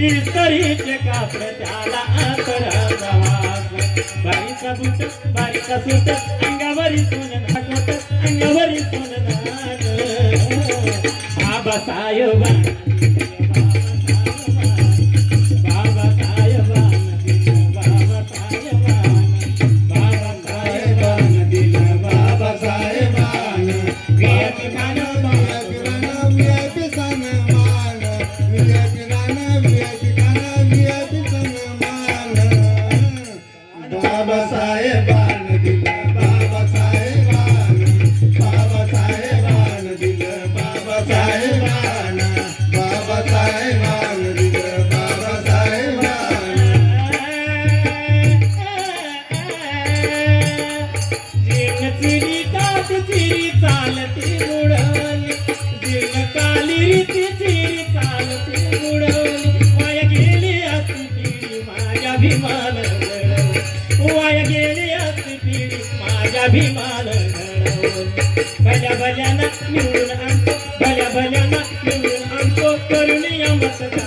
इस्तरीचे कापड त्याला आतराचा वास वास बारीका बुट बारीका सूट अंगावरी सोन नाकोट अंगावरी सोन नाक बाबा ಕಾಣಬ भीमान भल्या भल्याना निवडून आणतो. भल्या भल्याना निवडून आणतो. करुणिया मतदान बाबा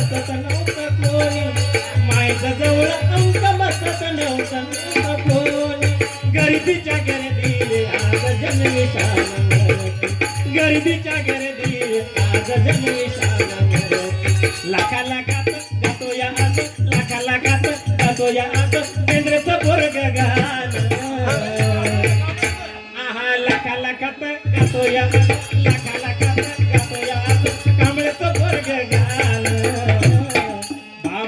बसत नव्हतं कोणी मायचं जवळ अंक बसत नव्हतं कोणी गर्दीच्या गर्दीले आज जनविशाल गर्दीच्या गर्दीले आज जनविशाल लाखा लाखात जातो या आज लाखा लाखात जातो या आज केंद्रचं पोरग गाण आहा लाखा लाखात गातो या लाखा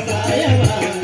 साहेबान